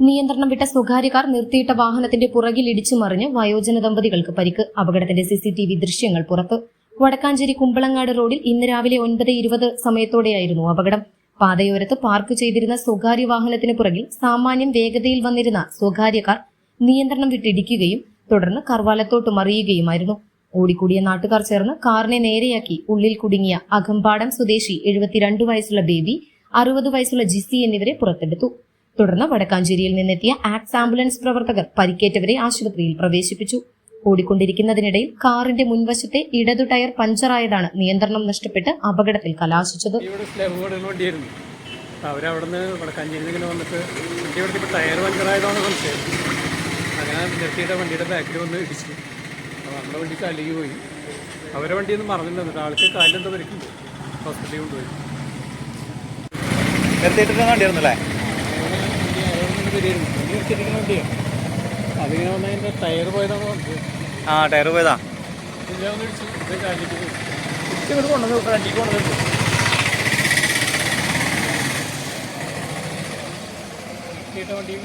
നിയന്ത്രണം വിട്ട സ്വകാര്യക്കാർ നിർത്തിയിട്ട വാഹനത്തിന്റെ പുറകിൽ ഇടിച്ചു മറിഞ്ഞ് വയോജന ദമ്പതികൾക്ക് പരിക്ക്. അപകടത്തിന്റെ സിസിടിവി ദൃശ്യങ്ങൾ പുറത്ത്. വടക്കാഞ്ചേരി കുമ്പളങ്ങാട് റോഡിൽ ഇന്ന് രാവിലെ ഒൻപത് ഇരുപത് സമയത്തോടെയായിരുന്നു അപകടം. പാതയോരത്ത് പാർക്ക് ചെയ്തിരുന്ന സ്വകാര്യ വാഹനത്തിന് പുറകിൽ സാമാന്യം വേഗതയിൽ വന്നിരുന്ന സ്വകാര്യക്കാർ നിയന്ത്രണം വിട്ടിടിക്കുകയും തുടർന്ന് കർവാലത്തോട്ട് മറിയുകയുമായിരുന്നു. ഓടിക്കൂടിയ നാട്ടുകാർ ചേർന്ന് കാറിനെ നേരെയാക്കി ഉള്ളിൽ കുടുങ്ങിയ അകമ്പാടം സ്വദേശി എഴുപത്തിരണ്ട് വയസ്സുള്ള ബേബി അറുപത് വയസ്സുള്ള ജിസി എന്നിവരെ പുറത്തെടുത്തു. തുടർന്ന് വടക്കാഞ്ചേരിയിൽ നിന്നെത്തിയ ആക്സ് ആംബുലൻസ് പ്രവർത്തകർ പരിക്കേറ്റവരെ ആശുപത്രിയിൽ പ്രവേശിപ്പിച്ചു. ഓടിക്കൊണ്ടിരിക്കുന്നതിനിടയിൽ കാറിന്റെ മുൻവശത്തെ ഇടതു ടയർ പഞ്ചറായതാണ് നിയന്ത്രണം നഷ്ടപ്പെട്ട് അപകടത്തിൽ കലാശിച്ചത്. അവരവിടെ നിന്ന് ഇങ്ങനെ വന്നിട്ട് വണ്ടി ഇവിടെ ഇപ്പോൾ ടയർ പഞ്ചറായതാണ് സംശയം അങ്ങനെ നിർത്തിയിട്ട് വണ്ടിയുടെ ബാക്കിൽ വന്ന് ഇടിച്ചു. അപ്പോൾ നമ്മുടെ വണ്ടി കാലിലേക്ക് പോയി. അവരെ വണ്ടി ഒന്നും മറന്നിട്ടുണ്ട് ആൾക്ക് കാലിലെന്തോ പരിക്കുണ്ട്. ഹോസ്പിറ്റലിൽ കൊണ്ടുപോയി. നിർത്തിയിട്ടിരുന്ന വണ്ടിയായിരുന്നല്ലേ വണ്ടി വരികയായിരുന്നു വണ്ടി നിർത്തിയിരിക്കുന്ന വണ്ടിയാണ് ടയർ പോയതാണ് വന്നത് ആ ടയർ പോയതാ. ഒന്ന് ഇടിച്ചു ഇത് ഇങ്ങോട്ട് പോയി ഇങ്ങോട്ട് കൊണ്ടുവന്നു വണ്ടിക്ക് കൊണ്ടുവന്നു വണ്ടിയിൽ